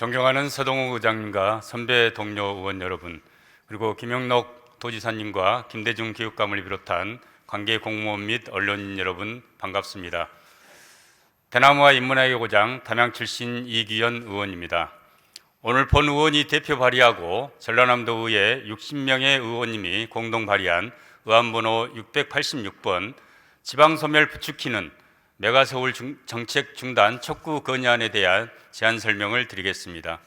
존경하는 서동욱 의장님과 선배 동료 의원 여러분, 그리고 김영록 도지사님과 김대중 교육감을 비롯한 관계 공무원 및 언론인 여러분 반갑습니다. 대나무와 인문학의 고장 담양 출신 이규현 의원입니다. 오늘 본 의원이 대표 발의하고 전라남도 의회 60명의 의원님이 공동 발의한 의안번호 686번 지방소멸 부추기는 메가서울 중- 정책 중단 촉구 건의안에 대한 제안 설명을 드리겠습니다.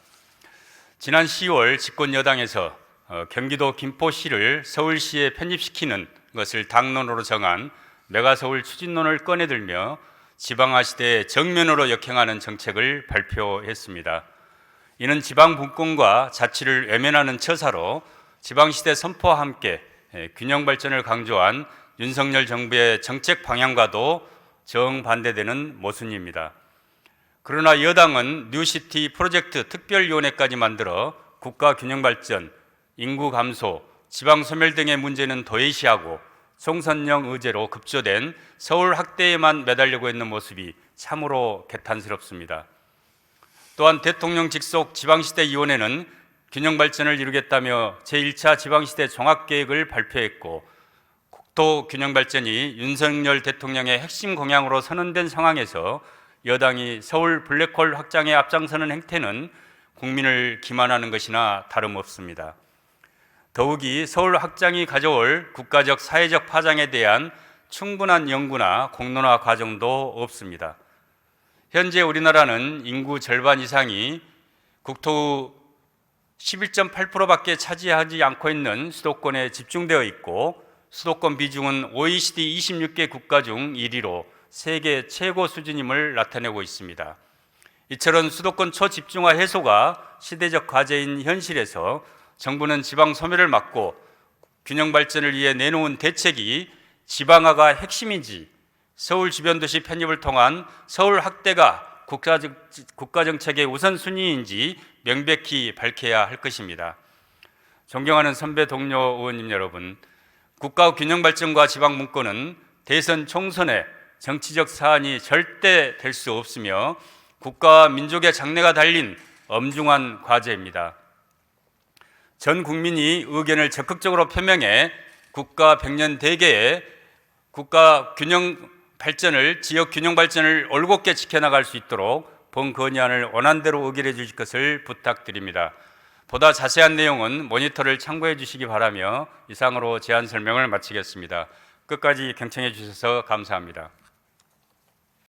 지난 10월 집권 여당에서 어, 경기도 김포시를 서울시에 편입시키는 것을 당론으로 정한 메가서울 추진론을 꺼내들며 지방화 시대에 정면으로 역행하는 정책을 발표했습니다. 이는 지방 분권과 자치를 외면하는 처사로 지방 시대 선포와 함께 예, 균형 발전을 강조한 윤석열 정부의 정책 방향과도 정반대되는 모순입니다. 그러나 여당은 뉴시티 프로젝트 특별위원회까지 만들어 국가 균형 발전, 인구 감소, 지방 소멸 등의 문제는 도외시하고 총선령 의제로 급조된 서울 학대에만 매달리고 있는 모습이 참으로 개탄스럽습니다. 또한 대통령 직속 지방시대위원회는 균형 발전을 이루겠다며 제1차 지방시대 종합계획을 발표했고 국토 균형 발전이 윤석열 대통령의 핵심 공약으로 선언된 상황에서 여당이 서울 블랙홀 확장에 앞장서는 행태는 국민을 기만하는 것이나 다름없습니다. 더욱이 서울 확장이 가져올 국가적 사회적 파장에 대한 충분한 연구나 공론화 과정도 없습니다. 현재 우리나라는 인구 절반 이상이 국토 11.8%밖에 차지하지 않고 있는 수도권에 집중되어 있고 수도권 비중은 OECD 26개 국가 중 1위로 세계 최고 수준임을 나타내고 있습니다. 이처럼 수도권 초집중화 해소가 시대적 과제인 현실에서 정부는 지방 소멸을 막고 균형 발전을 위해 내놓은 대책이 지방화가 핵심인지 서울 주변 도시 편입을 통한 서울 확대가 국가정책의 우선순위인지 명백히 밝혀야 할 것입니다. 존경하는 선배 동료 의원님 여러분, 국가 균형 발전과 지방 문건은 대선 총선의 정치적 사안이 절대 될 수 없으며 국가와 민족의 장래가 달린 엄중한 과제입니다. 전 국민이 의견을 적극적으로 표명해 국가 백년 대계에 국가 균형 발전을 지역 균형 발전을 올곧게 지켜나갈 수 있도록 본 건의안을 원안대로 의결해 주실 것을 부탁드립니다. 보다 자세한 내용은 모니터를 참고해 주시기 바라며 이상으로 제안 설명을 마치겠습니다. 끝까지 경청해 주셔서 감사합니다.